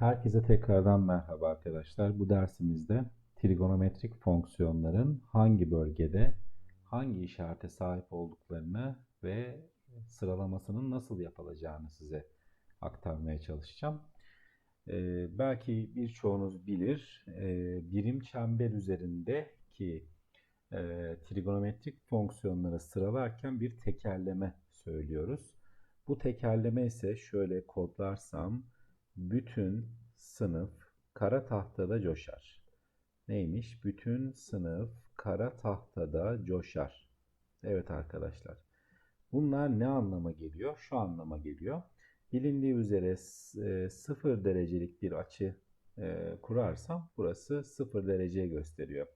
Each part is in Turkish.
Herkese tekrardan merhaba arkadaşlar. Bu dersimizde trigonometrik fonksiyonların hangi bölgede hangi işarete sahip olduklarını ve sıralamasının nasıl yapılacağını size aktarmaya çalışacağım. Ee, belki birçoğunuz bilir, ee, birim çember üzerindeki e, trigonometrik fonksiyonları sıralarken bir tekerleme söylüyoruz. Bu tekerleme ise şöyle kodlarsam bütün sınıf kara tahtada coşar. Neymiş? Bütün sınıf kara tahtada coşar. Evet arkadaşlar. Bunlar ne anlama geliyor? Şu anlama geliyor. Bilindiği üzere 0 derecelik bir açı e, kurarsam burası 0 dereceye gösteriyor.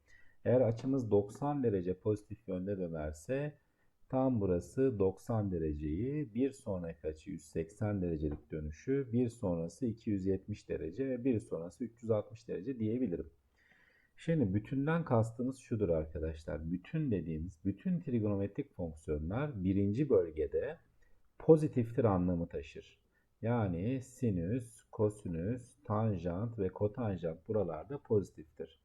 Eğer açımız 90 derece pozitif yönde dönerse Tam burası 90 dereceyi, bir sonraki açı 180 derecelik dönüşü, bir sonrası 270 derece bir sonrası 360 derece diyebilirim. Şimdi bütünden kastımız şudur arkadaşlar. Bütün dediğimiz bütün trigonometrik fonksiyonlar birinci bölgede pozitiftir anlamı taşır. Yani sinüs, kosinüs, tanjant ve kotanjant buralarda pozitiftir.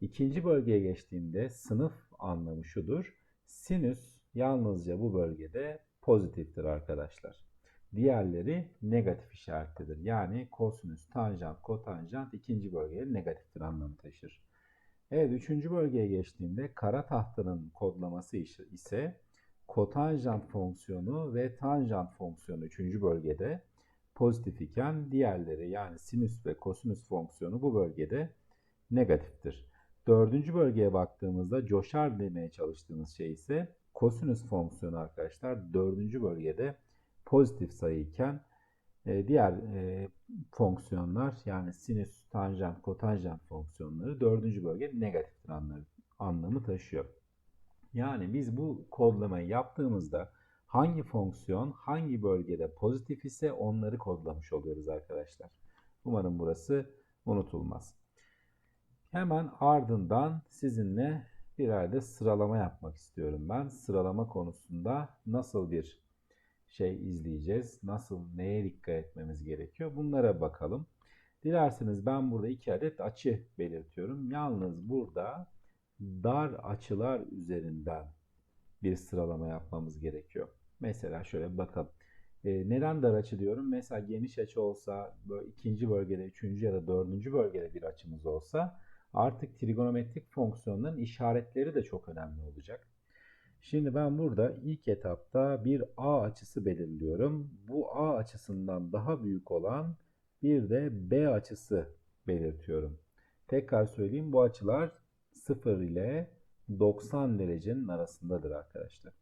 İkinci bölgeye geçtiğimde sınıf anlamı şudur. Sinüs yalnızca bu bölgede pozitiftir arkadaşlar. Diğerleri negatif işaretlidir. Yani kosinüs, tanjant, kotanjant ikinci bölgeye negatiftir anlamı taşır. Evet üçüncü bölgeye geçtiğimde kara tahtanın kodlaması ise kotanjant fonksiyonu ve tanjant fonksiyonu üçüncü bölgede pozitif iken diğerleri yani sinüs ve kosinüs fonksiyonu bu bölgede negatiftir. Dördüncü bölgeye baktığımızda coşar demeye çalıştığımız şey ise kosinüs fonksiyonu arkadaşlar dördüncü bölgede pozitif sayı iken e, diğer e, fonksiyonlar yani sinüs, tanjant, kotanjant fonksiyonları dördüncü bölge negatiftir anlamı, anlamı taşıyor. Yani biz bu kodlamayı yaptığımızda hangi fonksiyon hangi bölgede pozitif ise onları kodlamış oluyoruz arkadaşlar. Umarım burası unutulmaz. Hemen ardından sizinle birer de sıralama yapmak istiyorum ben. Sıralama konusunda nasıl bir şey izleyeceğiz? Nasıl, neye dikkat etmemiz gerekiyor? Bunlara bakalım. Dilerseniz ben burada iki adet açı belirtiyorum. Yalnız burada dar açılar üzerinden bir sıralama yapmamız gerekiyor. Mesela şöyle bakalım. E, neden dar açı diyorum? Mesela geniş açı olsa, böyle ikinci bölgede, üçüncü ya da dördüncü bölgede bir açımız olsa artık trigonometrik fonksiyonların işaretleri de çok önemli olacak. Şimdi ben burada ilk etapta bir A açısı belirliyorum. Bu A açısından daha büyük olan bir de B açısı belirtiyorum. Tekrar söyleyeyim bu açılar 0 ile 90 derecenin arasındadır arkadaşlar.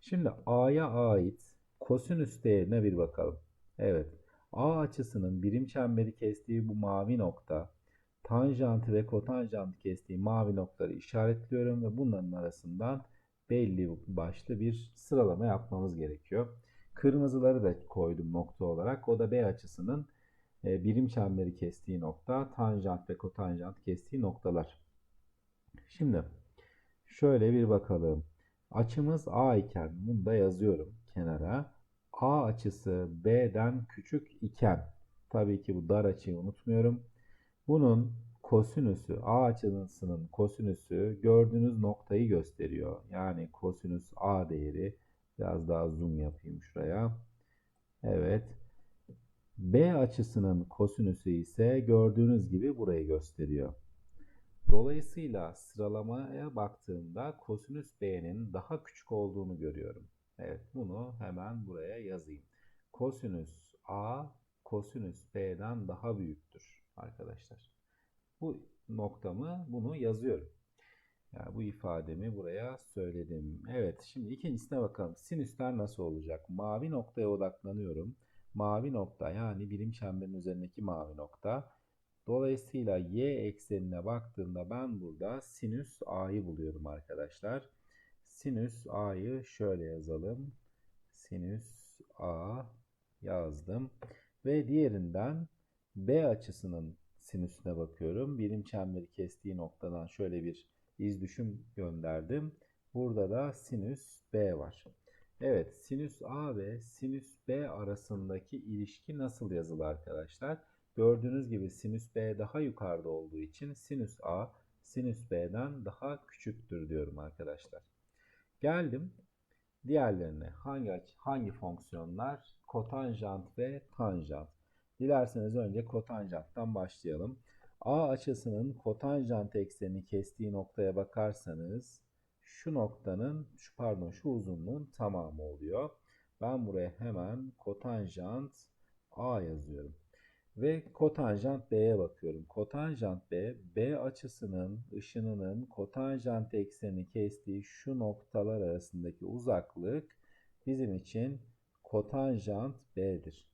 Şimdi A'ya ait kosinüs değerine bir bakalım. Evet A açısının birim çemberi kestiği bu mavi nokta tanjantı ve kotanjantı kestiği mavi noktaları işaretliyorum ve bunların arasından belli başlı bir sıralama yapmamız gerekiyor. Kırmızıları da koydum nokta olarak. O da B açısının e, birim çemberi kestiği nokta, tanjant ve kotanjant kestiği noktalar. Şimdi şöyle bir bakalım. Açımız A iken bunu da yazıyorum kenara. A açısı B'den küçük iken tabii ki bu dar açıyı unutmuyorum. Bunun kosinüsü, A açısının kosinüsü gördüğünüz noktayı gösteriyor. Yani kosinüs A değeri biraz daha zoom yapayım şuraya. Evet. B açısının kosinüsü ise gördüğünüz gibi burayı gösteriyor. Dolayısıyla sıralamaya baktığımda kosinüs B'nin daha küçük olduğunu görüyorum. Evet bunu hemen buraya yazayım. Kosinüs A kosinüs B'den daha büyüktür arkadaşlar. Bu noktamı bunu yazıyorum. Yani bu ifademi buraya söyledim. Evet şimdi ikincisine bakalım. Sinüsler nasıl olacak? Mavi noktaya odaklanıyorum. Mavi nokta yani birim çemberin üzerindeki mavi nokta. Dolayısıyla y eksenine baktığımda ben burada sinüs a'yı buluyorum arkadaşlar. Sinüs a'yı şöyle yazalım. Sinüs a yazdım. Ve diğerinden B açısının sinüsüne bakıyorum. Birim çemberi kestiği noktadan şöyle bir iz düşüm gönderdim. Burada da sinüs B var. Evet, sinüs A ve sinüs B arasındaki ilişki nasıl yazılı arkadaşlar? Gördüğünüz gibi sinüs B daha yukarıda olduğu için sinüs A sinüs B'den daha küçüktür diyorum arkadaşlar. Geldim diğerlerine. Hangi hangi fonksiyonlar? Kotanjant ve tanjant. Dilerseniz önce kotanjanttan başlayalım. A açısının kotanjant eksenini kestiği noktaya bakarsanız şu noktanın şu pardon şu uzunluğun tamamı oluyor. Ben buraya hemen kotanjant A yazıyorum. Ve kotanjant B'ye bakıyorum. Kotanjant B, B açısının ışınının kotanjant ekseni kestiği şu noktalar arasındaki uzaklık bizim için kotanjant B'dir.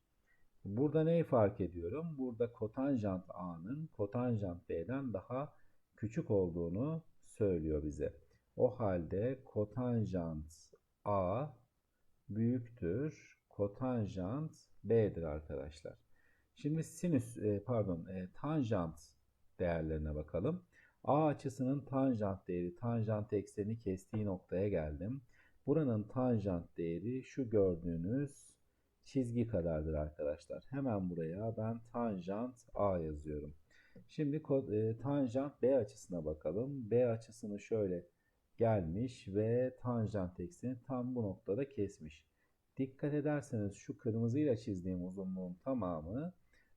Burada neyi fark ediyorum? Burada kotanjant A'nın kotanjant B'den daha küçük olduğunu söylüyor bize. O halde kotanjant A büyüktür kotanjant B'dir arkadaşlar. Şimdi sinüs e, pardon e, tanjant değerlerine bakalım. A açısının tanjant değeri tanjant ekseni kestiği noktaya geldim. Buranın tanjant değeri şu gördüğünüz çizgi kadardır arkadaşlar. Hemen buraya ben tanjant A yazıyorum. Şimdi e, tanjant B açısına bakalım. B açısını şöyle gelmiş ve tanjant ekseni tam bu noktada kesmiş. Dikkat ederseniz şu kırmızıyla çizdiğim uzunluğun tamamı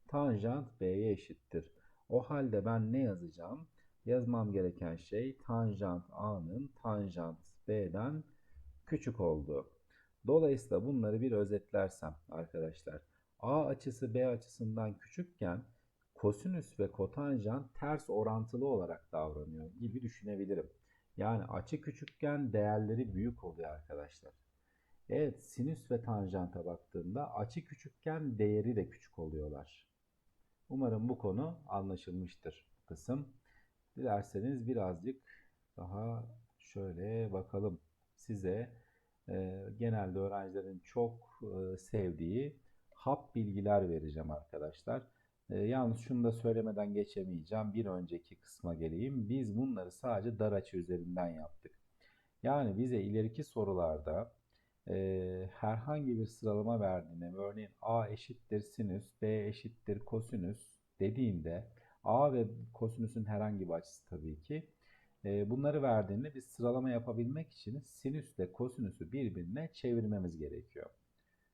tanjant B'ye eşittir. O halde ben ne yazacağım? Yazmam gereken şey tanjant A'nın tanjant B'den küçük olduğu. Dolayısıyla bunları bir özetlersem arkadaşlar. A açısı B açısından küçükken kosinüs ve kotanjant ters orantılı olarak davranıyor gibi düşünebilirim. Yani açı küçükken değerleri büyük oluyor arkadaşlar. Evet sinüs ve tanjanta baktığımda açı küçükken değeri de küçük oluyorlar. Umarım bu konu anlaşılmıştır bu kısım. Dilerseniz birazcık daha şöyle bakalım. Size genelde öğrencilerin çok e, sevdiği hap bilgiler vereceğim arkadaşlar. E, yalnız şunu da söylemeden geçemeyeceğim. Bir önceki kısma geleyim. Biz bunları sadece dar açı üzerinden yaptık. Yani bize ileriki sorularda e, herhangi bir sıralama verdiğinde örneğin A eşittir sinüs, B eşittir kosinüs dediğinde A ve kosinüsün herhangi bir açısı tabii ki bunları verdiğinde biz sıralama yapabilmek için sinüsle kosinüsü birbirine çevirmemiz gerekiyor.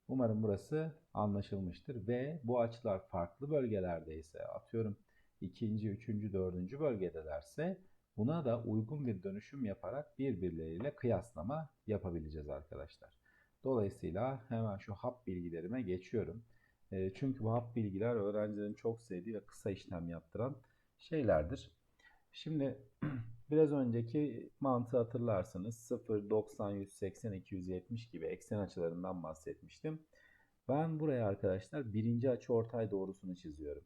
Umarım burası anlaşılmıştır ve bu açılar farklı bölgelerdeyse atıyorum ikinci, üçüncü, dördüncü bölgedelerse buna da uygun bir dönüşüm yaparak birbirleriyle kıyaslama yapabileceğiz arkadaşlar. Dolayısıyla hemen şu hap bilgilerime geçiyorum. Çünkü bu hap bilgiler öğrencilerin çok sevdiği ve kısa işlem yaptıran şeylerdir. Şimdi biraz önceki mantığı hatırlarsınız. 0, 90, 180, 270 gibi eksen açılarından bahsetmiştim. Ben buraya arkadaşlar birinci açıortay doğrusunu çiziyorum.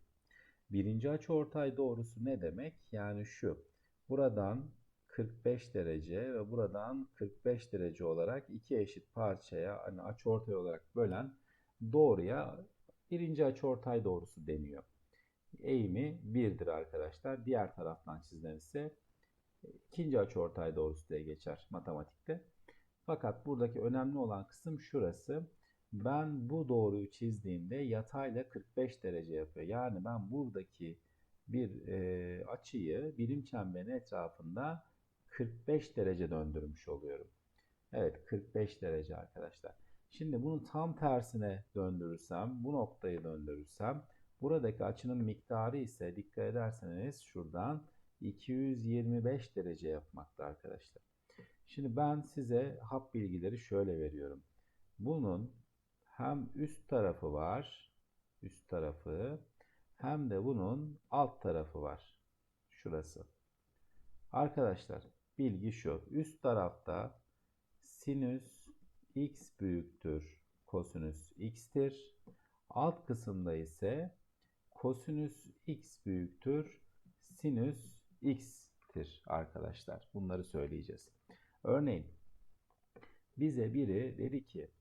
Birinci açıortay doğrusu ne demek? Yani şu. Buradan 45 derece ve buradan 45 derece olarak iki eşit parçaya hani açıortay olarak bölen doğruya birinci açıortay doğrusu deniyor. Eğimi 1'dir arkadaşlar. Diğer taraftan çizilen ise ikinci açıortay doğrusu diye geçer matematikte. Fakat buradaki önemli olan kısım şurası. Ben bu doğruyu çizdiğimde yatayla 45 derece yapıyor. Yani ben buradaki bir e, açıyı birim çemberin etrafında 45 derece döndürmüş oluyorum. Evet 45 derece arkadaşlar. Şimdi bunu tam tersine döndürürsem, bu noktayı döndürürsem buradaki açının miktarı ise dikkat ederseniz şuradan 225 derece yapmakta arkadaşlar. Şimdi ben size hap bilgileri şöyle veriyorum. Bunun hem üst tarafı var, üst tarafı hem de bunun alt tarafı var. Şurası. Arkadaşlar bilgi şu. Üst tarafta sinüs x büyüktür kosinüs x'tir. Alt kısımda ise kosinüs x büyüktür sinüs x'tir arkadaşlar. Bunları söyleyeceğiz. Örneğin bize biri dedi ki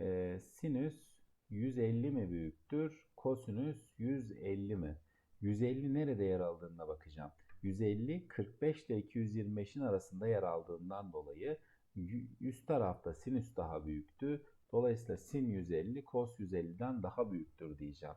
e, sinüs 150 mi büyüktür kosinüs 150 mi? 150 nerede yer aldığına bakacağım. 150 45 ile 225'in arasında yer aldığından dolayı üst tarafta sinüs daha büyüktü. Dolayısıyla sin 150 kos 150'den daha büyüktür diyeceğim.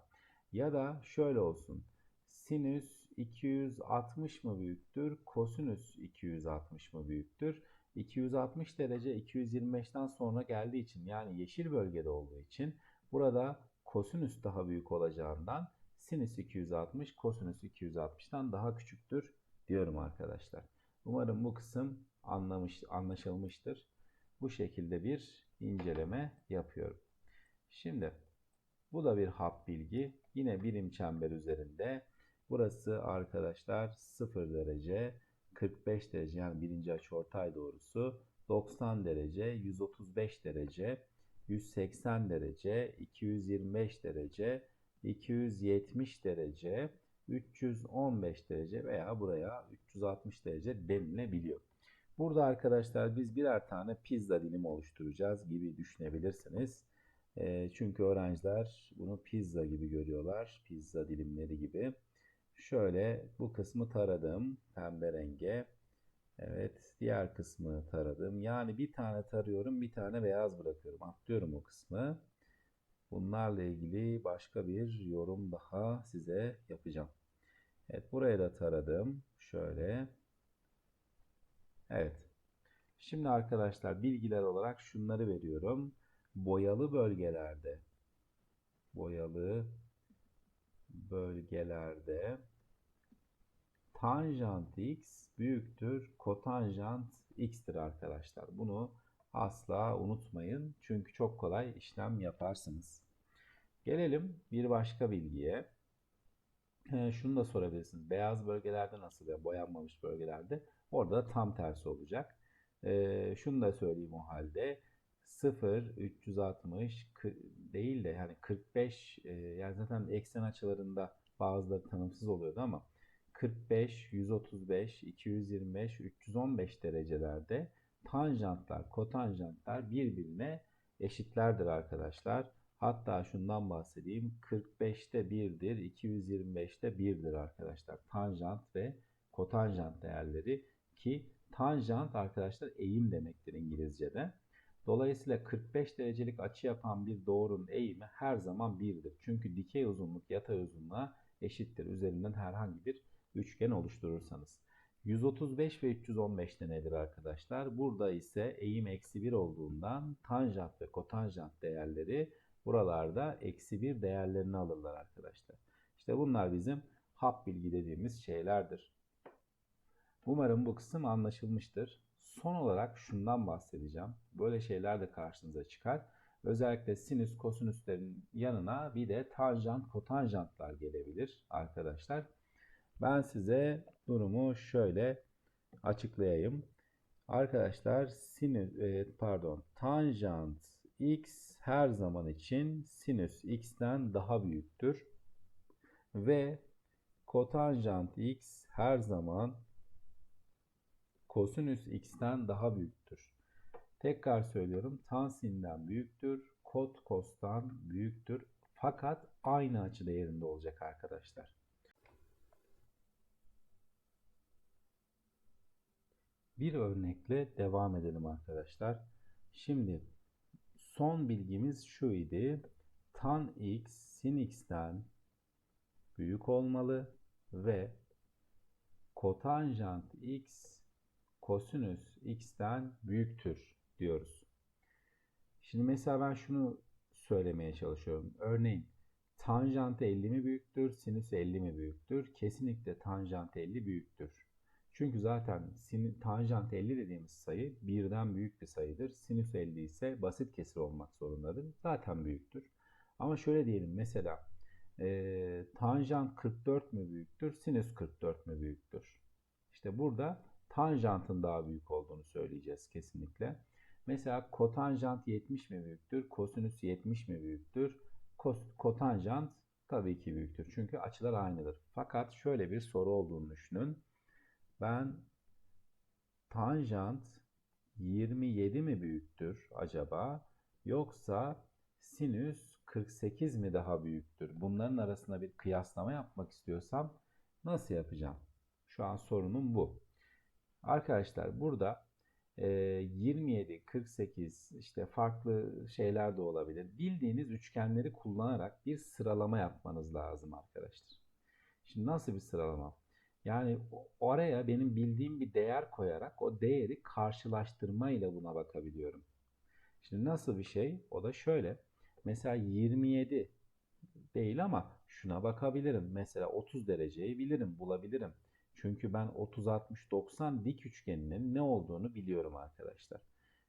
Ya da şöyle olsun. Sinüs 260 mı büyüktür? Kosinüs 260 mı büyüktür? 260 derece 225'ten sonra geldiği için yani yeşil bölgede olduğu için burada kosinüs daha büyük olacağından sinüs 260 kosinüs 260'tan daha küçüktür diyorum arkadaşlar. Umarım bu kısım anlamış, anlaşılmıştır. Bu şekilde bir inceleme yapıyorum. Şimdi bu da bir hap bilgi. Yine birim çember üzerinde. Burası arkadaşlar 0 derece, 45 derece yani birinci açıortay doğrusu, 90 derece, 135 derece, 180 derece, 225 derece, 270 derece, 315 derece veya buraya 360 derece denilebiliyor. Burada arkadaşlar biz birer tane pizza dilimi oluşturacağız gibi düşünebilirsiniz. E, çünkü öğrenciler bunu pizza gibi görüyorlar. Pizza dilimleri gibi. Şöyle bu kısmı taradım pembe renge. Evet diğer kısmı taradım. Yani bir tane tarıyorum bir tane beyaz bırakıyorum. Atlıyorum o kısmı. Bunlarla ilgili başka bir yorum daha size yapacağım. Evet buraya da taradım. Şöyle. Evet. Şimdi arkadaşlar bilgiler olarak şunları veriyorum. Boyalı bölgelerde boyalı bölgelerde tanjant x büyüktür kotanjant x'tir arkadaşlar. Bunu asla unutmayın. Çünkü çok kolay işlem yaparsınız. Gelelim bir başka bilgiye. Ee, şunu da sorabilirsiniz. Beyaz bölgelerde nasıl ya boyanmamış bölgelerde? Orada da tam tersi olacak. Ee, şunu da söyleyeyim o halde. 0, 360 değil de yani 45 e, yani zaten eksen açılarında bazıları tanımsız oluyordu ama 45, 135, 225, 315 derecelerde tanjantlar, kotanjantlar birbirine eşitlerdir arkadaşlar. Hatta şundan bahsedeyim. 45'te 1'dir, 225'te 1'dir arkadaşlar. Tanjant ve kotanjant değerleri ki tanjant arkadaşlar eğim demektir İngilizce'de. Dolayısıyla 45 derecelik açı yapan bir doğrunun eğimi her zaman 1'dir. Çünkü dikey uzunluk yatay uzunluğa eşittir. Üzerinden herhangi bir üçgen oluşturursanız. 135 ve 315 de nedir arkadaşlar? Burada ise eğim eksi 1 olduğundan tanjant ve kotanjant değerleri buralarda eksi 1 değerlerini alırlar arkadaşlar. İşte bunlar bizim hap bilgi dediğimiz şeylerdir. Umarım bu kısım anlaşılmıştır. Son olarak şundan bahsedeceğim. Böyle şeyler de karşınıza çıkar. Özellikle sinüs kosinüslerin yanına bir de tanjant kotanjantlar gelebilir arkadaşlar. Ben size durumu şöyle açıklayayım. Arkadaşlar sinüs e, pardon tanjant x her zaman için sinüs x'ten daha büyüktür ve kotanjant x her zaman kosinüs x'ten daha büyüktür. Tekrar söylüyorum tansinden büyüktür, kot kostan büyüktür fakat aynı açı değerinde olacak arkadaşlar. Bir örnekle devam edelim arkadaşlar. Şimdi son bilgimiz şu idi. Tan x sin x'ten büyük olmalı ve kotanjant x kosinüs x'ten büyüktür diyoruz. Şimdi mesela ben şunu söylemeye çalışıyorum. Örneğin tanjant 50 mi büyüktür, sinüs 50 mi büyüktür? Kesinlikle tanjant 50 büyüktür. Çünkü zaten sin, tanjant 50 dediğimiz sayı birden büyük bir sayıdır. Sinüs 50 ise basit kesir olmak zorundadır. Zaten büyüktür. Ama şöyle diyelim mesela e, tanjant 44 mü büyüktür, sinüs 44 mü büyüktür? İşte burada tanjantın daha büyük olduğunu söyleyeceğiz kesinlikle. Mesela kotanjant 70 mi büyüktür, kosinüs 70 mi büyüktür? Kotanjant tabii ki büyüktür. Çünkü açılar aynıdır. Fakat şöyle bir soru olduğunu düşünün. Ben tanjant 27 mi büyüktür acaba? Yoksa sinüs 48 mi daha büyüktür? Bunların arasında bir kıyaslama yapmak istiyorsam nasıl yapacağım? Şu an sorunum bu. Arkadaşlar burada e, 27, 48 işte farklı şeyler de olabilir. Bildiğiniz üçgenleri kullanarak bir sıralama yapmanız lazım arkadaşlar. Şimdi nasıl bir sıralama? Yani oraya benim bildiğim bir değer koyarak o değeri karşılaştırma ile buna bakabiliyorum. Şimdi nasıl bir şey? O da şöyle. Mesela 27 değil ama şuna bakabilirim. Mesela 30 dereceyi bilirim, bulabilirim. Çünkü ben 30 60 90 dik üçgeninin ne olduğunu biliyorum arkadaşlar.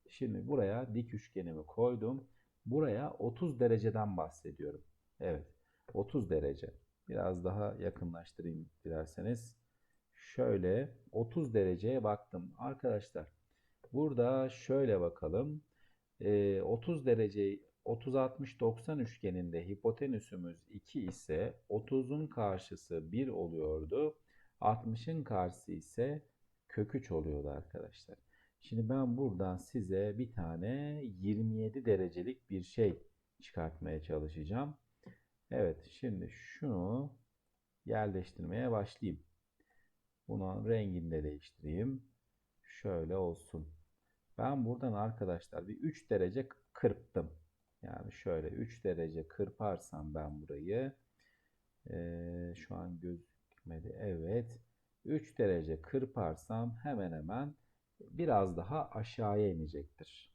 Şimdi buraya dik üçgenimi koydum. Buraya 30 dereceden bahsediyorum. Evet. 30 derece. Biraz daha yakınlaştırayım dilerseniz. Şöyle 30 dereceye baktım. Arkadaşlar burada şöyle bakalım. Ee, 30 derece 30 60 90 üçgeninde hipotenüsümüz 2 ise 30'un karşısı 1 oluyordu. 60'ın karşısı ise kök 3 oluyordu arkadaşlar. Şimdi ben buradan size bir tane 27 derecelik bir şey çıkartmaya çalışacağım. Evet, şimdi şunu yerleştirmeye başlayayım. Bunun rengini de değiştireyim. Şöyle olsun. Ben buradan arkadaşlar bir 3 derece kırptım. Yani şöyle 3 derece kırparsam ben burayı eee, şu an gözükmedi. Evet. 3 derece kırparsam hemen hemen biraz daha aşağıya inecektir.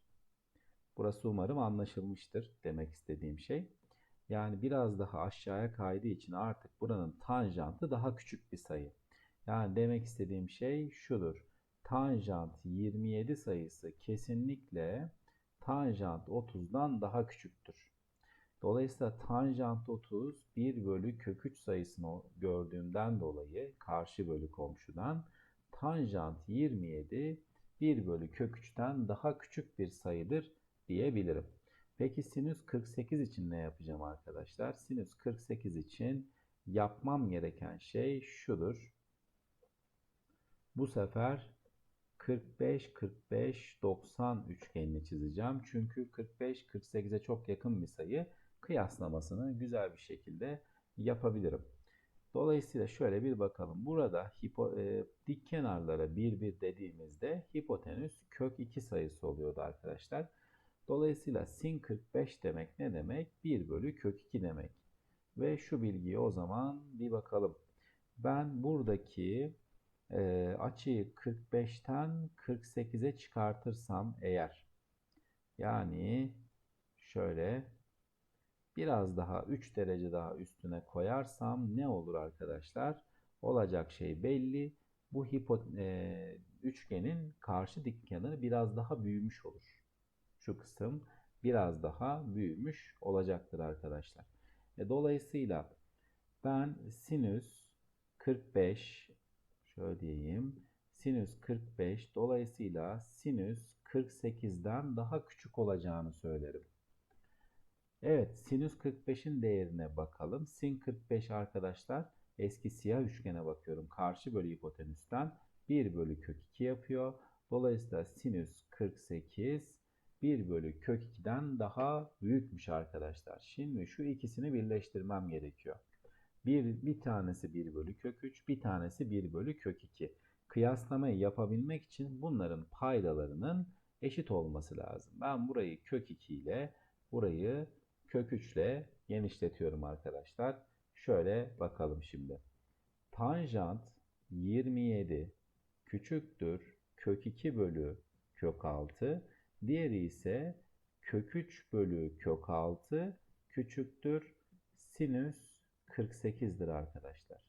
Burası umarım anlaşılmıştır demek istediğim şey. Yani biraz daha aşağıya kaydığı için artık buranın tanjantı daha küçük bir sayı. Yani demek istediğim şey şudur. Tanjant 27 sayısı kesinlikle tanjant 30'dan daha küçüktür. Dolayısıyla tanjant 30 1 bölü kök 3 sayısını gördüğümden dolayı karşı bölü komşudan tanjant 27 1 bölü kök 3'ten daha küçük bir sayıdır diyebilirim. Peki sinüs 48 için ne yapacağım arkadaşlar? Sinüs 48 için yapmam gereken şey şudur. Bu sefer 45 45 90 üçgenini çizeceğim. Çünkü 45 48'e çok yakın bir sayı. Kıyaslamasını güzel bir şekilde yapabilirim. Dolayısıyla şöyle bir bakalım. Burada hipo, e, dik kenarlara 1 1 dediğimizde hipotenüs kök 2 sayısı oluyordu arkadaşlar. Dolayısıyla sin 45 demek ne demek? 1 bölü kök 2 demek. Ve şu bilgiye o zaman bir bakalım. Ben buradaki e, açıyı 45'ten 48'e çıkartırsam eğer yani şöyle biraz daha 3 derece daha üstüne koyarsam ne olur arkadaşlar? Olacak şey belli. Bu hipo, e, üçgenin karşı dik kenarı biraz daha büyümüş olur. Şu kısım biraz daha büyümüş olacaktır arkadaşlar. E, dolayısıyla ben sinüs 45 şöyle diyeyim. Sinüs 45 dolayısıyla sinüs 48'den daha küçük olacağını söylerim. Evet, sinüs 45'in değerine bakalım. Sin 45 arkadaşlar eski siyah üçgene bakıyorum. Karşı bölü hipotenüsten 1 bölü kök 2 yapıyor. Dolayısıyla sinüs 48 1 bölü kök 2'den daha büyükmüş arkadaşlar. Şimdi şu ikisini birleştirmem gerekiyor. Bir, bir tanesi 1 bölü kök 3, bir tanesi 1 bölü kök 2. Kıyaslamayı yapabilmek için bunların paydalarının eşit olması lazım. Ben burayı kök 2 ile burayı kök 3 ile genişletiyorum arkadaşlar. Şöyle bakalım şimdi. Tanjant 27 küçüktür kök 2 bölü kök 6. Diğeri ise kök 3 bölü kök 6 küçüktür sinüs 48'dir arkadaşlar.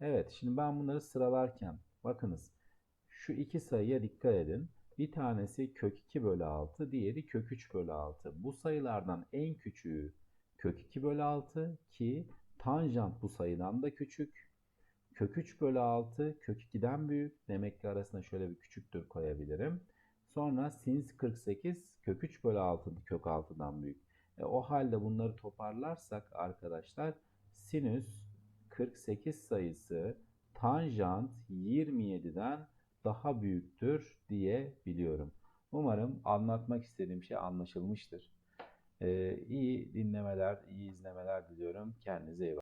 Evet şimdi ben bunları sıralarken bakınız şu iki sayıya dikkat edin. Bir tanesi kök 2 bölü 6 diğeri kök 3 bölü 6. Bu sayılardan en küçüğü kök 2 bölü 6 ki tanjant bu sayıdan da küçük. Kök 3 bölü 6 kök 2'den büyük. Demek ki arasına şöyle bir küçüktür koyabilirim. Sonra sinüs 48 kök 3 bölü 6 kök 6'dan büyük. E, o halde bunları toparlarsak arkadaşlar sinüs 48 sayısı tanjant 27'den daha büyüktür diye biliyorum. Umarım anlatmak istediğim şey anlaşılmıştır. Ee, iyi dinlemeler, iyi izlemeler diliyorum. Kendinize iyi bakın.